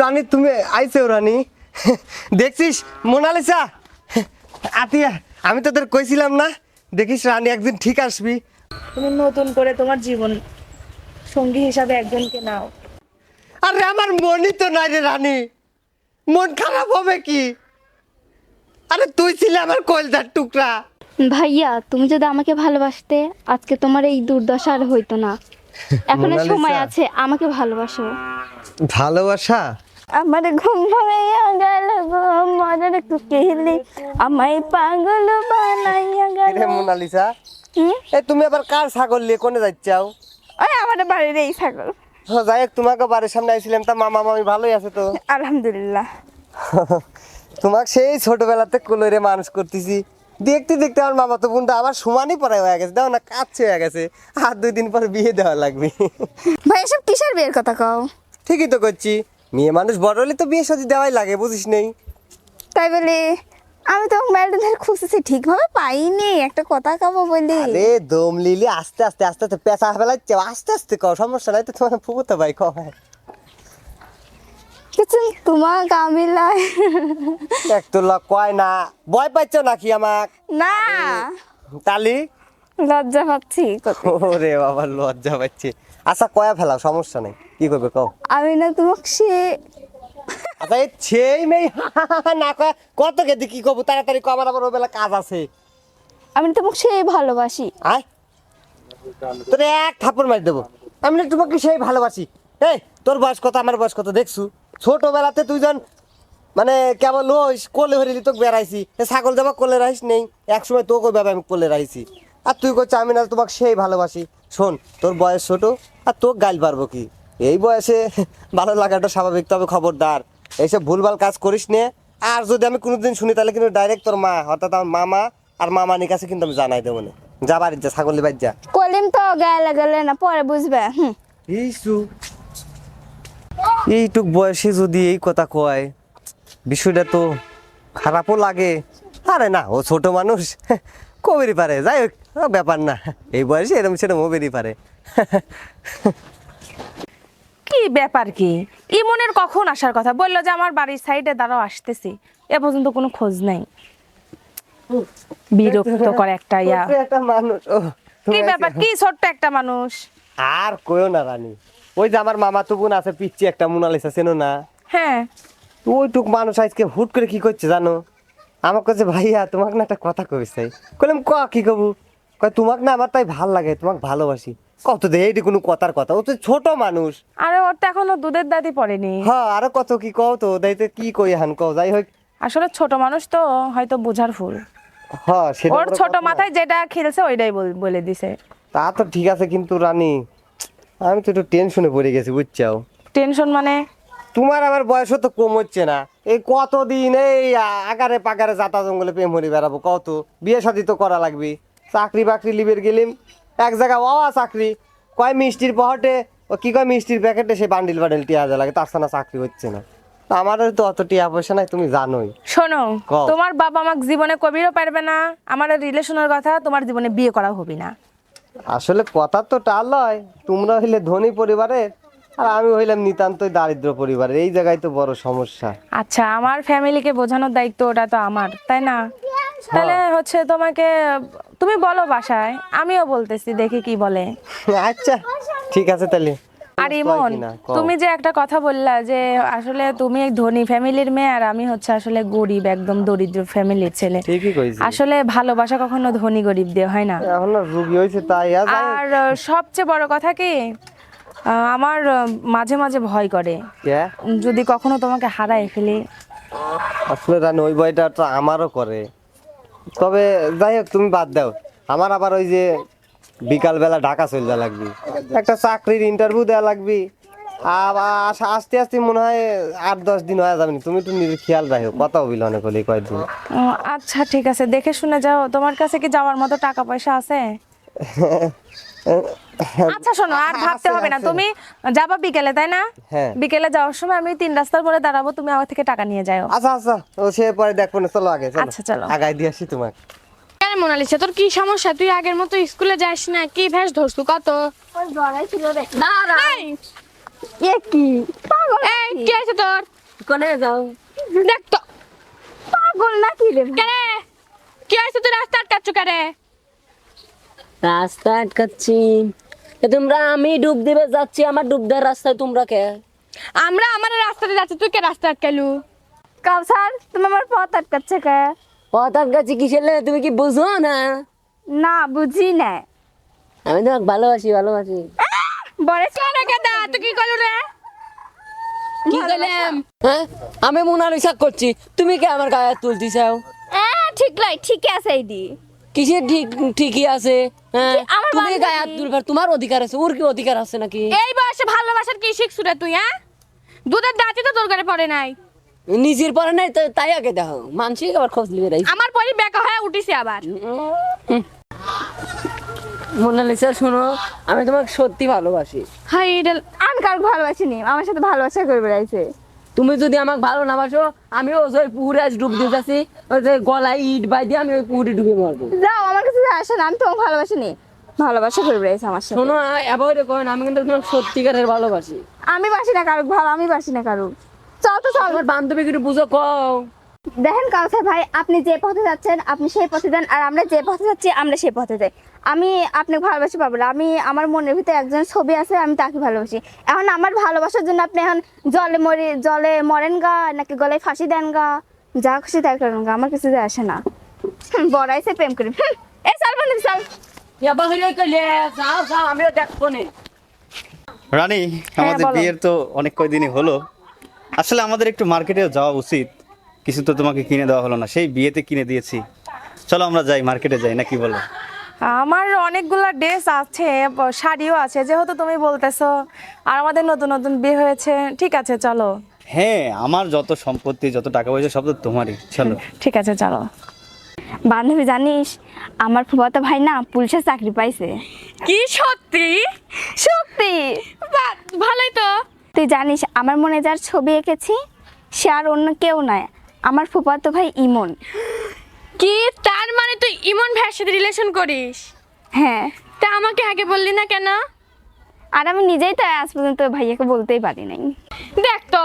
রানী তুমি আইছো রানী। দেখছিস মোনালিসা? আতিয়া আমি তোদের কইছিলাম না দেখিস রানী একদিন ঠিক আসবি। তুমি নতুন করে তোমার জীবন সঙ্গী হিসাবে একজনকে নাও। আরে আমার মনই তো নাই রে রানী। মন খারাপ হবে কি? আরে তুই ছিলে আমার কলজার টুকরা। ভাইয়া তুমি যদি আমাকে ভালোবাসতে আজকে তোমার এই দুর্দশা আর হইতো না। এখনও সময় আছে আমাকে ভালোবাসো। ভালোবাসা? আমার ঘুম ভাঙাইয়া গেল গো মনের কুকিলি। আমায় পাগল বানাইয়া গেল। রে মোনালিসা? এ তুমি আবার কার ছাগল নিয়ে কোনে যাচ্ছাও ওই আমাদের বাড়ির এই ছাগল। যাই হোক তোমাকে বাড়ির সামনে আইছিলাম তা মামা মামি ভালোই আছে তো। আলহামদুলিল্লাহ। তোমাকে সেই ছোটবেলাতে কোলরে মানুষ করতেছি। দেখতে দেখতে আমার মামা তো বোনটা আবার সমানই পড়াই হয়ে গেছে। দেখো না কাচ্ছে হয়ে গেছে। আর দুই দিন পর বিয়ে দেওয়া লাগবে। ভাই এসব কিসের বিয়ের কথা কও? ঠিকই তো করছি। মেয়ে মানুষ বড় হলে তো বিয়ে সাজি দেওয়াই লাগে বুঝিস নেই। তাই বলে আমি তো ধরে খুঁজতেছি ঠিকভাবে পাইনি। একটা কথা কাবো বলি। আরে দম লিলি আস্তে আস্তে আস্তে আস্তে পেঁচা ফেলাচ্ছে আস্তে আস্তে কও সমস্যা নাই তো তোমার ফুবো ভাই কও কিছু তোমার কামিলাই এক তো লক কয় না। ভয় পাচ্ছ নাকি আমাক? না। তালি? লজ্জা পাচ্ছি কত। ওরে বাবা লজ্জা পাচ্ছে। আচ্ছা কয়া ফেলাও সমস্যা নেই। কি করবে কও? আমি না তোমাকে সে আচ্ছা এই সেই মেয়ে না কয়। কত কেদি কি করব? তাড়াতাড়ি কো আমার আবার ওবেলা কাজ আছে। আমি তোমাকে সে ভালোবাসি। আয়। তোর এক থাপ্পড় মারি দেবো। আমি না তোমাকে সেই ভালোবাসি। এই তোর বয়স কত? আমার বয়স কত? দেখছু? ছোটবেলাতে তুই যখন মানে কেবল ওইস কোলে হরিলি তোকে বেড়াইছি। ছাগল যাবা কোলে রাখিস নেই। এক সময় তোকে ওইভাবে আমি কোলে রাইছি। আর তুই করছিস আমি না তোমাকে সেই ভালোবাসি। শোন তোর বয়স ছোট আর তোকে গাইল পারব কি? এই বয়সে ভালো লাগাটা স্বাভাবিক তবে খবরদার। এইসব ভুলভাল কাজ করিস নে। আর যদি আমি কোনোদিন শুনি তাহলে কিন্তু ডাইরেক্ট তোর মা অর্থাৎ আমার মামা আর মামানির কাছে কিন্তু আমি জানাই দেবো না। যা বাড়ির যা ছাগল বাড়ি যা। কলিম তো গেলে গেলে না পরে বুঝবে হুম। এইসু এইটুক বয়সে যদি এই কথা কয় বিষয়টা তো খারাপও লাগে। আরে না ও ছোট মানুষ কবেরই পারে? যাই হোক ব্যাপার না। এই বয়সে এরম সেরম হবেরই পারে। কি ব্যাপার কি? ইমনের কখন আসার কথা? বলল যে আমার বাড়ির সাইডে দাঁড়াও আসতেছি। এ পর্যন্ত কোনো খোঁজ নাই। বিরক্ত করে একটা ইয়া। একটা মানুষ কি ব্যাপার? কি ছোট্ট একটা মানুষ? আর কইও না রানী। ওই যে আমার মামা তো বোন আছে পিচ্ছি একটা মোনালিসা চেনো না? হ্যাঁ। ওইটুক মানুষ আজকে হুট করে কি করছে জানো? আমার কাছে ভাইয়া তোমাকে না একটা কথা কবি চাই। কইলাম ক কি কবু? কয় তোমাকে না আমার তাই ভালো লাগে তোমাকে ভালোবাসি। কত দে এইটি কোনো কথার কথা। ও তো ছোট মানুষ। আরে ওর তো এখনও দুধের দাদি পড়েনি। হ্যাঁ আরও কত কি কও তো দাইতে কি কই হান কও যাই হোক। আসলে ছোট মানুষ তো হয়তো বোঝার ফুল হ্যাঁ ওর ছোট মাথায় যেটা খেলছে ওইটাই বল- বলে দিছে। তা তো ঠিক আছে কিন্তু রানী। আমি তো একটু টেনশনে পড়ে গেছি বুঝছাও। টেনশন মানে? তোমার আমার বয়সও তো কম হচ্ছে না। এই কতদিন এই আ- আগারে পাগারে যাতা জঙ্গলে প্রেম হরি বেড়াবো কত বিয়ে শাদি তো করা লাগবে। চাকরি বাকরি লিবের গেলিম। এক জায়গা বাবা চাকরি। কয় মিষ্টির পহটে ও কি কয় মিষ্টির প্যাকেটে সে বান্ডিল বান্ডিল টিয়া লাগে তার সাথে চাকরি হচ্ছে না। আমারও তো অত টিয়া পয়সা নাই তুমি জানোই। শোনো তোমার বাবা আমাকে জীবনে কবিরও পারবে না। আমার রিলেশনের কথা তোমার জীবনে বিয়ে করা হবে না। আসলে কথা তো টাল নয় তোমরা হইলে ধনী পরিবারের আর আমি হইলাম নিতান্তই দারিদ্র পরিবারের এই জায়গায় তো বড় সমস্যা। আচ্ছা আমার ফ্যামিলিকে বোঝানোর দায়িত্ব ওটা তো আমার তাই না? তাহলে হচ্ছে তোমাকে তুমি বলো বাসায় আমিও বলতেছি দেখি কি বলে। আচ্ছা ঠিক আছে তাহলে। আর ইমন তুমি যে একটা কথা বললা যে আসলে তুমি এক ধনী ফ্যামিলির মেয়ে আর আমি হচ্ছে আসলে গরিব একদম দরিদ্র ফ্যামিলির ছেলে। ঠিকই কইছি আসলে ভালোবাসা কখনো ধনী গরিব দিয়ে হয় না। রুগী হয়েছে তাই আর সবচেয়ে বড় কথা কি আমার মাঝে মাঝে ভয় করে? যদি কখনো তোমাকে হারায় ফেলি। আসলে রানি ওই বইটা তো আমারও করে। তবে যাই হোক তুমি বাদ দাও। আমার আবার ওই যে বিকালবেলা ঢাকা চলে লাগবে। একটা চাকরির ইন্টারভিউ দেওয়া লাগবে। আবার আস্তে আস্তে মনে হয় আট দশ দিন হয়ে যাবে তুমি একটু নিজের খেয়াল রাখো কথা হবিল অনেক হলে কয়েকদিন। আচ্ছা ঠিক আছে দেখে শুনে যাও। তোমার কাছে কি যাওয়ার মতো টাকা পয়সা আছে? আচ্ছা শোনো আর ভাবতে হবে না। তুমি যাবা বিকেলে তাই না? হ্যাঁ। বিকেলে যাওয়ার সময় আমি তিন রাস্তার পরে দাঁড়াবো তুমি আমার থেকে টাকা নিয়ে যাও। আচ্ছা আচ্ছা। ও সে পরে দেখব না। চলো আগে আচ্ছা, চলো। আগাই দিয়ে আসি তোমাকে কেন মোনালিসা তোর কি সমস্যা? তুই আগের মতো স্কুলে যাস না কি ভেস ধরছু? কত? এ কি? পাগল এই কি আছে তোর? কোনে যাও? দেখ তো। পাগল নাকি রে? কেন কি আছে? তুই রাস্তা আটকাচ্ছ কেন রাস্তা আটকাচ্ছি। তোমরা আমি ডুব দিবে যাচ্ছি আমার ডুব দেওয়ার রাস্তায় তোমরা কে? আমরা আমার রাস্তাতে যাচ্ছি তুই কে রাস্তা আটকালু কাউসার তুমি আমার পথ আটকাচ্ছে কে? পথ আটকাচ্ছি কিসের লেগে? তুমি কি বুঝো না? না বুঝি না। আমি তোমাকে ভালোবাসি ভালোবাসি। বলে কেন কেদা তুই কি করলু রে? কি করলাম হ্যাঁ? আমি মোনালিসা করছি। তুমি কে আমার গায়ে তুলতে চাও? ঠিক লাই ঠিক আছে এই দি কিসের ঠিক ঠিকই আছে? হ্যাঁ? তুমি গায়ে তুলবার তোমার অধিকার আছে ওর কি অধিকার আছে নাকি? এই বয়সে ভালোবাসার কি শিখছু রে তুই হ্যাঁ? দুধের দাঁতি তো তোর ঘরে পড়ে নাই। নিজের পরে নাই তো- তাই আগে দেখো। মানসিক আবার খোঁজ লিবে রাই আমার পরি বেকা হয়ে উঠিছে আবার। মোনালিসা শোনো আমি তোমাকে সত্যি ভালোবাসি। হাই এটা আমি কাউকে ভালোবাসিনি আমার সাথে ভালোবাসা করে বেড়াইছে তুমি যদি আমাকে ভালো না বাসো আমি ওই যে পুকুরে আজ ডুব দিয়ে যাচ্ছি ওই যে গলায় ইট বাই দিয়ে আমি ওই পুকুরে ডুবে মারবো। যাও আমার কাছে আসে না আমি তোমাকে ভালোবাসিনি। ভালোবাসা করে বেড়াইছে আমার সাথে। শোনো এবার করেন আমি কিন্তু তোমাকে সত্যিকারের ভালোবাসি। আমি বাসি না কারুক ভালো আমি বাসি না কারুক। চল তো চল আমার বান্ধবী কিছু বুঝো কও। দেখেন কাউসার ভাই আপনি যে পথে যাচ্ছেন আপনি সেই পথে যান আর আমরা যে পথে যাচ্ছি আমরা সেই পথে যাই। আমি আপনাকে ভালোবাসি পাবো না আমি আমার মনের ভিতরে একজন ছবি আছে আমি তাকে ভালোবাসি। এখন আমার ভালোবাসার জন্য আপনি এখন জলে মরে জলে মরেন গা নাকি গলায় ফাঁসি দেন গা? যা খুশি তাই করেন গা আমার কিছু যায় আসে না। বড়াইছে প্রেম করি। এই চল বন্ধু চল। যাও যাও আমিও দেখব রানী আমাদের বিয়ের তো অনেক কয়দিনই হলো। আসলে আমাদের একটু মার্কেটেও যাওয়া উচিত। কিছু তো তোমাকে কিনে দেওয়া হলো না সেই বিয়েতে কিনে দিয়েছি। চলো আমরা যাই মার্কেটে যাই না কি বলো? আমার অনেকগুলা ড্রেস আছে শাড়িও আছে যেহেতু তুমি বলতেছো আর আমাদের নতুন নতুন বিয়ে হয়েছে ঠিক আছে চলো। হ্যাঁ আমার যত সম্পত্তি যত টাকা পয়সা সব তো তোমারই চলো। ঠিক আছে চলো। বান্ধবী জানিস আমার ফুফাতো ভাই না পুলিশে চাকরি পাইছে। কি সত্যি? সত্যি। ভালোই তো। তুই জানিস আমার মনে যার ছবি এঁকেছি সে আর অন্য কেউ নয়। আমার ফুফাতো ভাই ইমন। কি? তার মানে তুই ইমন ভাইয়ের সাথে রিলেশন করিস? হ্যাঁ। তা আমাকে আগে বললি না কেন? আর আমি নিজেই তো আজ পর্যন্ত ভাইয়াকে বলতেই পারি নাই। দেখ তো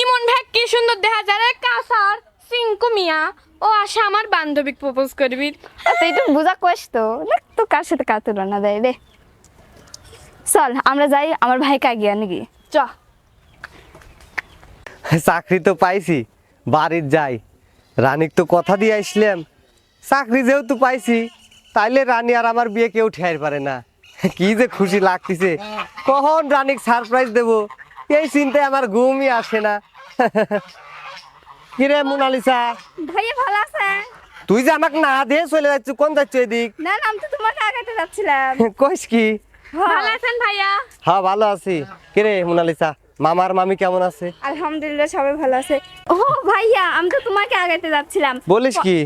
ইমন ভাই কি সুন্দর দেখা যায় রে কাসার সিংকু মিয়া ও আসে আমার বান্ধবীকে প্রপোজ করবি। তুই তো বোঝা কোস তো দেখ তো কার সাথে কার তুলনা দেয় রে চল আমরা যাই আমার ভাইকে আগে আনি গিয়ে। চ। চাকরি তো পাইছি বাড়ির যাই। রানীক তো কথা দিয়ে আসলাম চাকরি যেহেতু পাইছি তাইলে রানী আর আমার বিয়ে কেউ ঠেয়ার পারে না। কি যে খুশি লাগতেছে কখন রানীক সারপ্রাইজ দেব এই চিন্তায় আমার ঘুমই আসে না। কিরে মোনালিসা? ভাইয়া ভালো আছে তুই যে আমাকে না দিয়ে চলে যাচ্ছ কোন যাচ্ছ এদিক? না না আমি তো তোমাকে আগাতে যাচ্ছিলাম। কইস কি? ভালো আছেন ভাইয়া? হ্যাঁ ভালো আছি। কিরে মোনালিসা? মামার মামি কেমন আছে? আলহামদুলিল্লাহ সবাই ভালো আছে। ও ভাইয়া আমি তো তোমাকে আগাতে যাচ্ছিলাম। বলিস কি?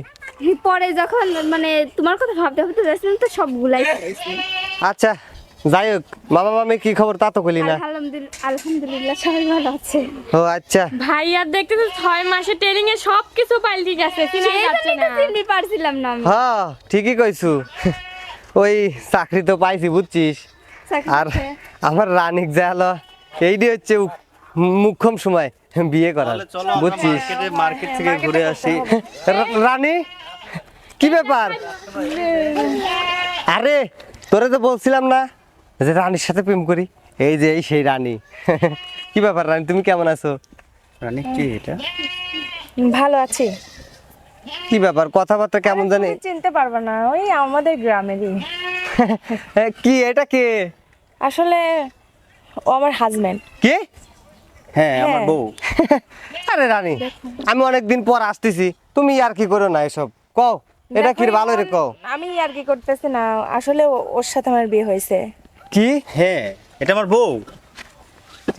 পরে যখন মানে তোমার কথা ভাবতে ভাবতে যাচ্ছিলাম তো সব গুলাই আচ্ছা যাই হোক মামা মামি কি খবর তা তো কইলি না। আলহামদুলিল্লাহ আলহামদুলিল্লাহ সবাই ভালো আছে। ও আচ্ছা। ভাইয়া দেখতে তো ছয় মাসে ট্রেনিং এ সব কিছু পাল্টে গেছে চিনা যাচ্ছে না। তো চিনতে পারছিলাম না হ্যাঁ ঠিকই কইছু। ওই চাকরি তো পাইছি বুঝছিস? আর আমার রানিক যা হলো এইটি হচ্ছে মুখ্যম সময় বিয়ে করার। তাহলে বুঝছিস? মার্কেট থেকে ঘুরে আসি রানী কি ব্যাপার? আরে তোরে তো বলছিলাম না যে রানীর সাথে প্রেম করি। এই যে এই সেই রানী। কি ব্যাপার রানী তুমি কেমন আছো? রানী কি এটা? ভালো আছি। কি ব্যাপার কথাবার্তা কেমন জানি? চিনতে পারবে না ওই আমাদের গ্রামেরই। কি এটা কে? আসলে ও আমার হাজবেন্ড কে? হ্যাঁ আমার হ্যাঁ। বউ। আরে রানী আমি অনেকদিন পর আসতেছি। তুমি আর কি করো না এসব? কও এটা কি ভালো রে কও। আমি আর কি করতেছি না আসলে ওর সাথে আমার বিয়ে হয়েছে। কি? হ্যাঁ এটা আমার বউ।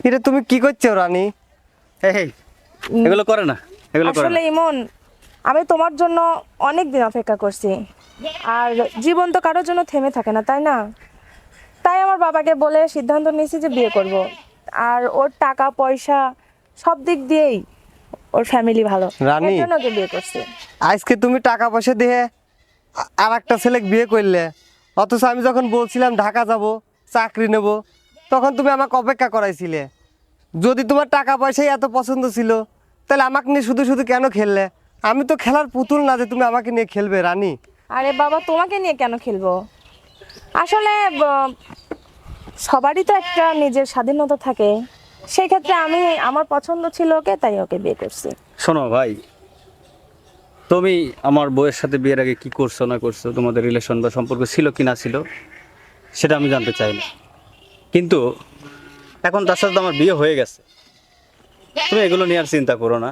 এটা তুমি কি করছ রানী? এগুলো করে না এগুলো করে আসলে ইমন আমি তোমার জন্য অনেক দিন অপেক্ষা করছি। আর জীবন তো কারোর জন্য থেমে থাকে না তাই না? তাই আমার বাবাকে বলে সিদ্ধান্ত নিয়েছি যে বিয়ে করব। আর ওর টাকা পয়সা সব দিক দিয়েই ওর ফ্যামিলি ভালো। রানী। এর জন্য ওকে বিয়ে করছি। আজকে তুমি টাকা পয়সা দিয়ে আর একটা ছেলে বিয়ে করলে। অথচ আমি যখন বলছিলাম ঢাকা যাব চাকরি নেব তখন তুমি আমাকে অপেক্ষা করাইছিলে। যদি তোমার টাকা পয়সাই এত পছন্দ ছিল তাহলে আমাকে নিয়ে শুধু শুধু কেন খেললে? আমি তো খেলার পুতুল না যে তুমি আমাকে নিয়ে খেলবে রানী। আরে বাবা তোমাকে নিয়ে কেন খেলব? আসলে সবারই তো একটা নিজের স্বাধীনতা থাকে। সেই ক্ষেত্রে আমি আমার পছন্দ ছিল ওকে তাই ওকে বিয়ে করছি। শোনো ভাই তুমি আমার বউয়ের সাথে বিয়ের আগে কি করছ না করছ তোমাদের রিলেশন বা সম্পর্ক ছিল কি না ছিল সেটা আমি জানতে চাই না। কিন্তু এখন তার সাথে আমার বিয়ে হয়ে গেছে। তুমি এগুলো নিয়ে আর চিন্তা করো না।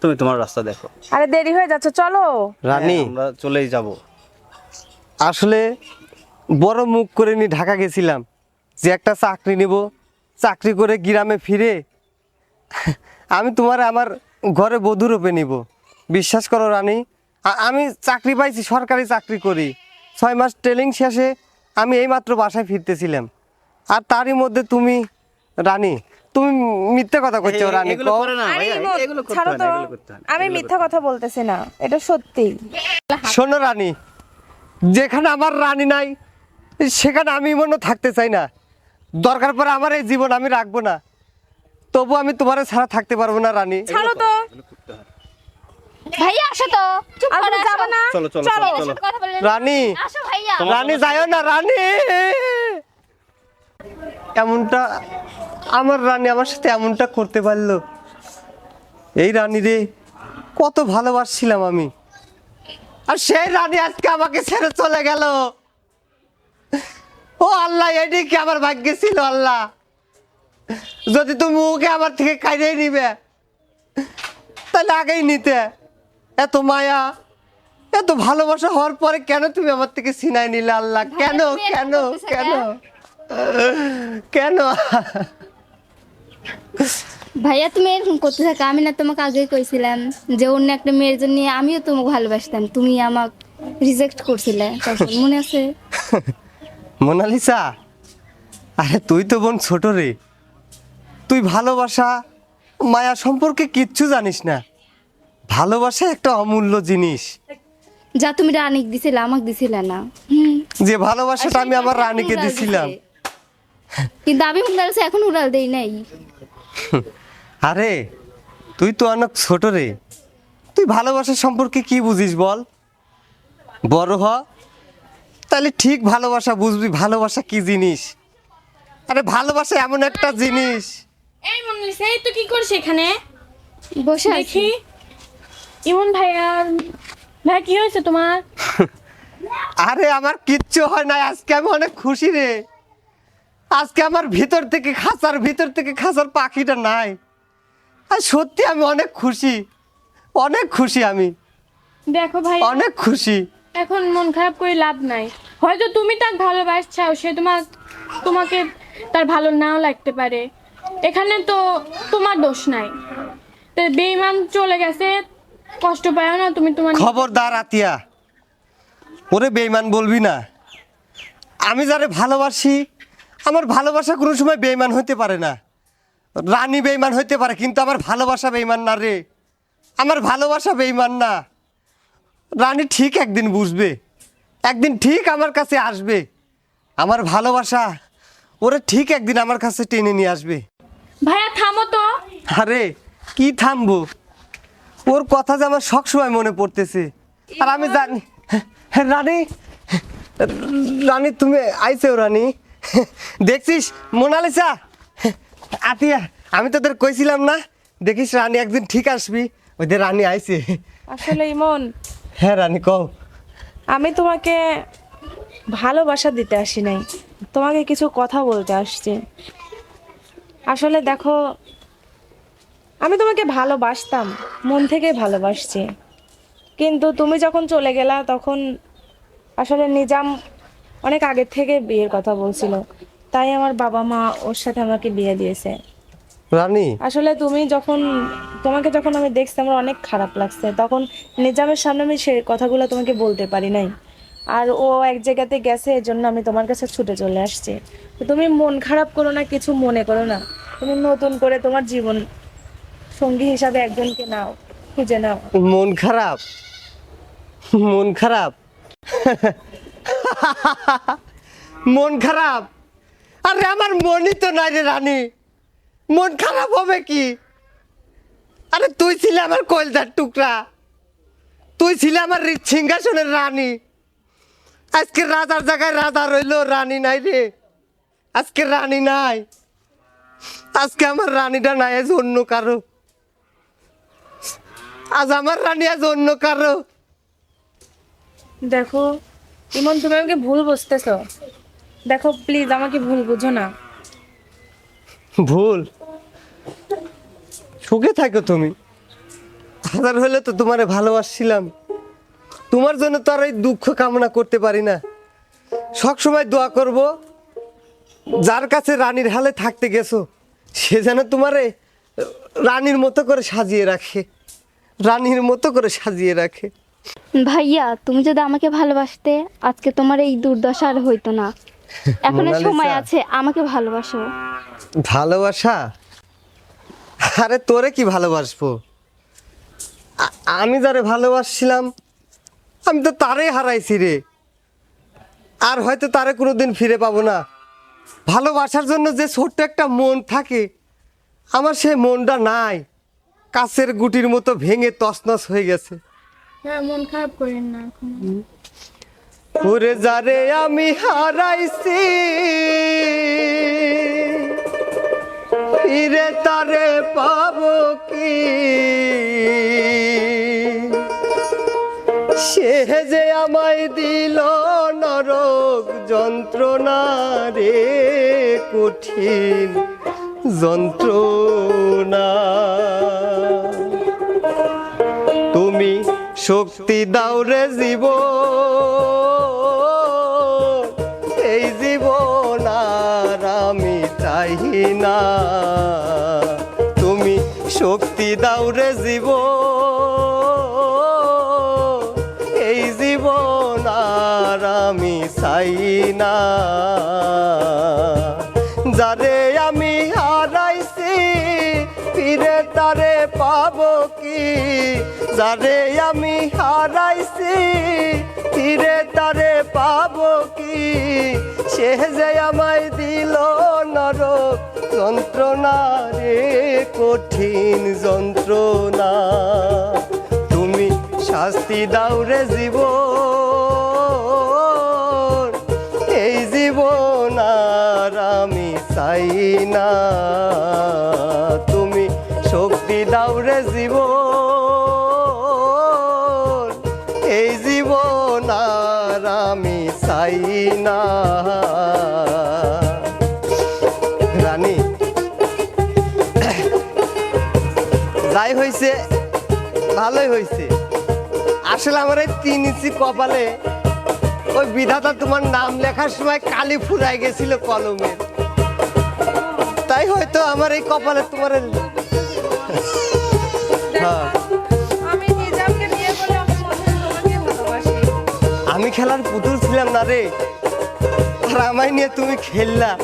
তুমি তোমার রাস্তা দেখো। আরে দেরি হয়ে যাচ্ছে চলো। রানী হ্যাঁ, আমরা চলেই যাব। আসলে বড় মুখ করে নিয়ে ঢাকা গেছিলাম যে একটা চাকরি নিব চাকরি করে গ্রামে ফিরে আমি তোমার আমার ঘরে বধূ রূপে নিব। বিশ্বাস করো রানী আমি চাকরি পাইছি সরকারি চাকরি করি। ছয় মাস ট্রেনিং শেষে আমি এইমাত্র বাসায় ফিরতেছিলাম। আর তারই মধ্যে তুমি রানী তুমি মিথ্যে কথা করছ রানী আমি মিথ্যা কথা বলতেছি না এটা সত্যি। শোনো রানী যেখানে আমার রানী নাই সেখানে আমি মনে থাকতে চাই না। দরকার পরে আমার এই জীবন আমি রাখব না। তবু আমি তোমার ছাড়া থাকতে পারব না রানী। ছাড়ো তো। ভাইয়া আসো তো। চুপ করে যাবে না? চলো চলো চলো। রানী আসো ভাইয়া। রানী যাইও না রানী। এমনটা আমার রানী আমার সাথে এমনটা করতে পারল। এই রানী রে কত ভালোবাসছিলাম আমি। আর সেই রানী আজকে আমাকে ছেড়ে চলে গেল। ও আল্লাহ এটি কি আমার ভাগ্যে ছিল আল্লাহ? যদি তুমি ওকে আমার থেকে কাইরেই নিবে তাহলে আগেই নিতে। এত মায়া এত ভালোবাসা হওয়ার পরে কেন তুমি আমার থেকে সিনাই নিলে আল্লাহ? কেন কেন কেন? কেন? ভাইয়া তুমি এরকম করতে থাকো আমি না তোমাকে আগেই কইছিলাম যে অন্য একটা মেয়ের জন্য আমিও তোমাকে ভালোবাসতাম। তুমি আমাকে রিজেক্ট করছিলে। তখন মনে আছে? মোনালিসা? আরে তুই তো বোন ছোট রে। তুই ভালোবাসা মায়া সম্পর্কে কিচ্ছু জানিস না। ভালোবাসা একটা অমূল্য জিনিস। যা তুমি রানিক দিছিলে আমাকে দিছিলে না। যে ভালোবাসাটা আমি আমার রানীকে দিছিলাম। কিন্তু আমি উড়াল এখন উড়াল দেই নাই। আরে তুই তো অনেক ছোট রে। তুই ভালোবাসা সম্পর্কে কি বুঝিস বল? বড় হ তাহলে ঠিক ভালোবাসা বুঝবি ভালোবাসা কি জিনিস? আরে ভালোবাসা এমন একটা জিনিস। এই মনালিসা এই তো কি করছে এখানে? বসে আছি। দেখি। ইমন ভাইয়া ভাই কি হয়েছে তোমার? আরে আমার কিচ্ছু হয় না আজকে আমি অনেক খুশি রে। আজকে আমার ভিতর থেকে খাঁচার ভিতর থেকে খাঁচার পাখিটা নাই। আর সত্যি আমি অনেক খুশি অনেক খুশি আমি। দেখো ভাই অনেক খুশি। এখন মন খারাপ করে লাভ নাই। হয়তো তুমি তাকে ভালোবাসছাও, সে তোমার তোমাকে তার ভালো নাও লাগতে পারে। এখানে তো তোমার দোষ নাই। তো বেইমান চলে গেছে, কষ্ট পায় না, তুমি তোমার খবরদার আতিয়া। ওরে বেইমান বলবি না। আমি যারে ভালোবাসি, আমার ভালোবাসা কোনো সময় বেইমান হতে পারে না। রানী বেইমান হতে পারে, কিন্তু আমার ভালোবাসা বেইমান না রে। আমার ভালোবাসা বেইমান না। রানী ঠিক একদিন বুঝবে। একদিন ঠিক আমার কাছে আসবে। আমার ভালোবাসা ওরা ঠিক একদিন আমার কাছে টেনে নিয়ে আসবে। ভাইয়া থামো তো। আরে কি থামবো? ওর কথা যে আমার সবসময় মনে পড়তেছে। আর আমি জানি হ্যাঁ, রানী রানী তুমি আইছো রানী। দেখছিস মোনালিসা? আতিয়া আমি তোদের কইছিলাম না? দেখিস রানী একদিন ঠিক আসবি। ওদের রানী আইছে। আসলে ইমন। হ্যাঁ রানী কও। আমি তোমাকে ভালোবাসা দিতে আসি নাই। তোমাকে কিছু কথা বলতে আসছি। আসলে দেখো, আমি তোমাকে ভালোবাসতাম, মন থেকে ভালোবাসছি। কিন্তু তুমি যখন চলে গেলা, তখন আসলে নিজাম অনেক আগের থেকে বিয়ের কথা বলছিল। তাই আমার বাবা মা ওর সাথে আমাকে বিয়ে দিয়েছে। রানী? আসলে তুমি যখন তোমাকে যখন আমি দেখছি আমার অনেক খারাপ লাগছে। তখন নিজামের সামনে আমি সেই কথাগুলো তোমাকে বলতে পারি নাই। আর ও এক জায়গাতে গেছে এর জন্য আমি তোমার কাছে ছুটে চলে আসছি। তো তুমি মন খারাপ করো না কিছু মনে করো না। তুমি নতুন করে তোমার জীবন সঙ্গী হিসাবে একজনকে নাও খুঁজে নাও। মন খারাপ? মন খারাপ? মন খারাপ? আরে আমার মনই তো নাই রে রানী। মন খারাপ হবে কি? আরে তুই ছিলে আমার কলজার টুকরা। তুই ছিলে আমার সিংহাসনের রানী। আজকে রাজার জায়গায় রাজা রইল রানী নাই রে। আজকে রানী নাই। আজকে আমার রানীটা নাই আজ অন্য কারও। আজ আমার রানী আজ অন্য কারও। দেখো ইমন তুমি আমাকে ভুল বুঝতেছ। দেখো প্লিজ আমাকে ভুল বুঝো না। ভুল? সুখে থাকো তুমি। হাজার হলে তো তোমারে ভালোবাসছিলাম। তোমার জন্য তো আর এই দুঃখ কামনা করতে পারি না। সবসময় দোয়া করব যার কাছে রানীর হালে থাকতে গেছো সে যেন তোমারে রানীর মতো করে সাজিয়ে রাখে। রানীর মতো করে সাজিয়ে রাখে। ভাইয়া তুমি যদি আমাকে ভালোবাসতে আজকে তোমার এই দুর্দশা আর হইতো না। এখনও। সময় আছে আমাকে ভালোবাসো। ভালোবাসা? আরে তোরে কি ভালোবাসবো? আমি যারে ভালোবাসছিলাম আমি তো তারে হারাইছি রে। আর হয়তো তারে কোনোদিন ফিরে পাবো না। ভালোবাসার জন্য যে ছোট্ট একটা মন থাকে আমার সেই মনটা নাই। কাছের গুটির মতো ভেঙে তছনছ হয়ে গেছে। হ্যাঁ মন খারাপ করেন না ওরে যারে আমি হারাইছি। ফিরে তারে পাবো কি? সে যে আমায় দিল নরক যন্ত্রণা রে কঠিন যন্ত্রণা। তুমি শক্তি দাও রে জীব আমি না তুমি শক্তি দাও রে জীব এই জীবন আর আমি চাই না যারে আমি হারাইছি, ফিরে তারে পাব কি? যারে আমি হারাইছি ফিরে তারে পাবো কি? সে যে আমায় দিল নরক যন্ত্রণা রে কঠিন যন্ত্রণা। তুমি শাস্তি দাও রে জীব এই জীবন আর আমি চাই না। তুমি শক্তি দাও রে জীব চাই না। রানী যাই হয়েছে ভালোই হয়েছে আসলে আমার এই তিন ইঞ্চি কপালে ওই বিধাতা তোমার নাম লেখার সময় কালি ফুরাই গেছিল কলমে। তাই হয়তো আমার এই কপালে তোমার হ্যাঁ। আমি খেলার পুতুল ছিলাম না রে। আর আমায় নিয়ে তুমি খেললা।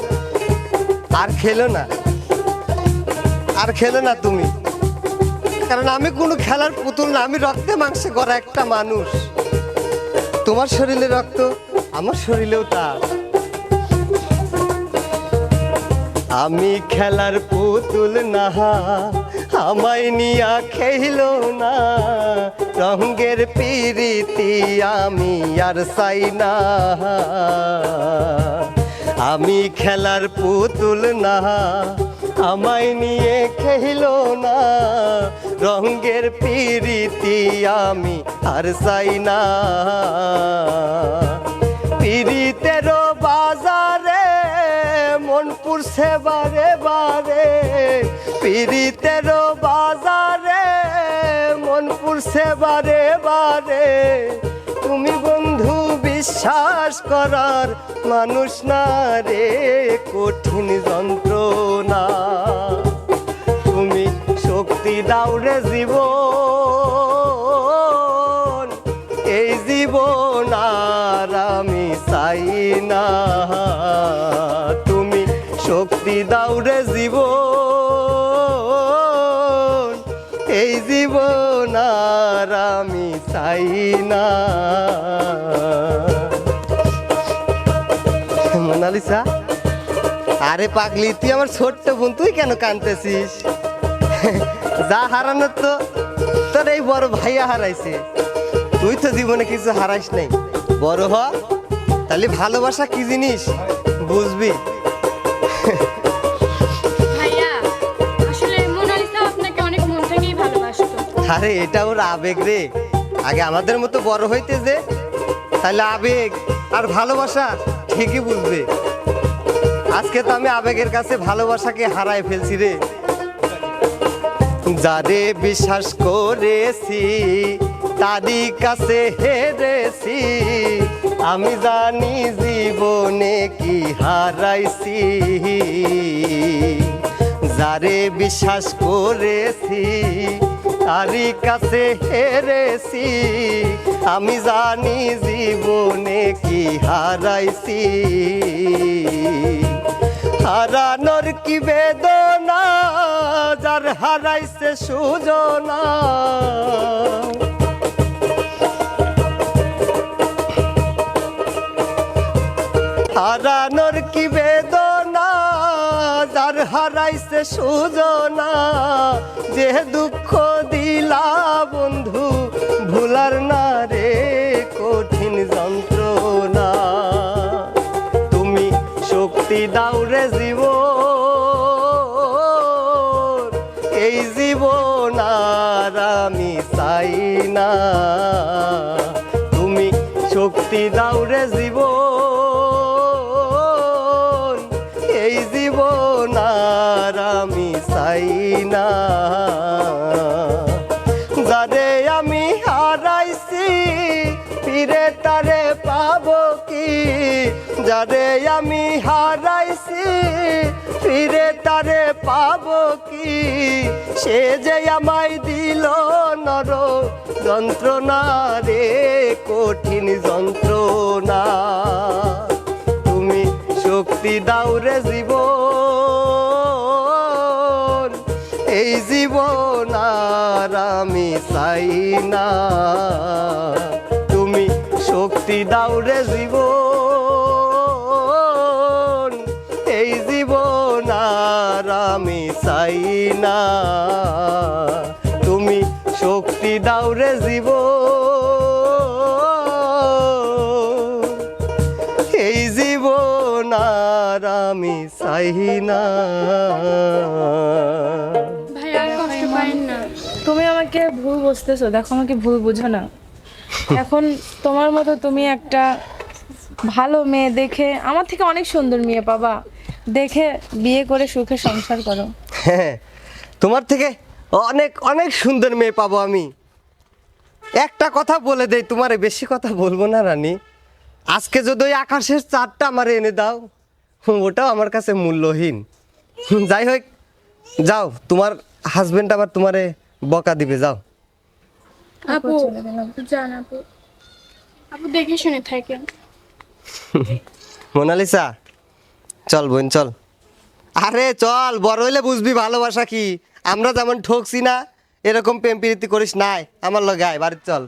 আর খেলো না। আর খেলো না তুমি। কারণ আমি কোনো খেলার পুতুল না, আমি রক্তে মাংসে গড়া একটা মানুষ। তোমার শরীরে রক্ত, আমার শরীরেও তা আমি খেলার পুতুল না। আমায় নিয়া খেইল না। রঙ্গের পিরিতি আমি আর চাই না। আমি খেলার পুতুল না, আমায় নিয়ে খেইল না। রঙ্গের পিরিতি আমি আর চাই না। পিরিতেরও মন পুরছে বারে বারে বাজারে। মন পুরছে বারে তুমি বন্ধু বিশ্বাস করার মানুষ না রে, কঠিন যন্ত্রণা। তুমি শক্তি দাও রে জীবন, এই জীবন আর আমি চাই না। রে জীবন, এই জীবন আর আমি চাই না। মোনালিসা, আরে পাগলি, তুই আমার ছোট্ট বোন, তুই কেন কানতেছিস? যা হারানোর তো তোর এই বড় ভাইয়া হারাইছে। তুই তো জীবনে কিছু হারাইস নাই। বড় হ, তাহলে ভালোবাসা কি জিনিস? বুঝবি। আরে, এটা ওর আবেগ রে। আগে আমাদের মতো বড় হইতে যে তাহলে আবেগ আর ভালোবাসা ঠিকই বুঝবে। আজকে তো আমি আবেগের কাছে ভালোবাসাকে হারাই ফেলছি রে। যারে বিশ্বাস করেছি, তারই কাছে হেরেছি। আমি জানি জীবনে কি হারাইছি। যারে বিশ্বাস করেছি তারই কাছে হেরেছি। আমি জানি জীবনে কি হারাইছি। হারানোর কি বেদনা, যার হারাইছে সুজনা। হারানোর কি বেদনা হারাইছে সুজনা, যে দুঃখ দিলা বন্ধু, ভুলার না রে কঠিন যন্ত্রণা। তুমি শক্তি দাও রে জীব যারে আমি হারাইছি, ফিরে তারে পাব কি? সে যে আমায় দিল নর যন্ত্রণা রে, কঠিন যন্ত্রণা। তুমি শক্তি দাও রে জীবন, এই জীবন আর আমি চাই না। তুমি শক্তি দাও রে জীবন। চাই না। তুমি শক্তি দাও রে জীবন। এই জীবন আর আমি চাই না। তুমি আমাকে ভুল বুঝতেছো দেখো আমাকে ভুল বুঝো না। এখন তোমার মতো তুমি একটা ভালো মেয়ে দেখে আমার থেকে অনেক সুন্দর মেয়ে পাবা দেখে বিয়ে করে সুখে সংসার করো। হ্যাঁ তোমার থেকে অনেক অনেক সুন্দর মেয়ে পাবো আমি। একটা কথা বলে দেই তোমারে বেশি কথা বলব না রানী। আজকে যদি ওই আকাশের চারটা আমার এনে দাও ওটাও আমার কাছে মূল্যহীন। যাই হোক যাও তোমার হাজবেন্ড আবার তোমারে বকা দিবে যাও। আপু আপু। আপু দেখে শুনে থাকেন। মোনালিসা চল বোন চল। আরে চল, বড় হইলে বুঝবি ভালোবাসা কি। আমরা যেমন ঠকছি না, এরকম প্রেম প্রীতি করিস নাই। আমার লগে বাড়ির চল।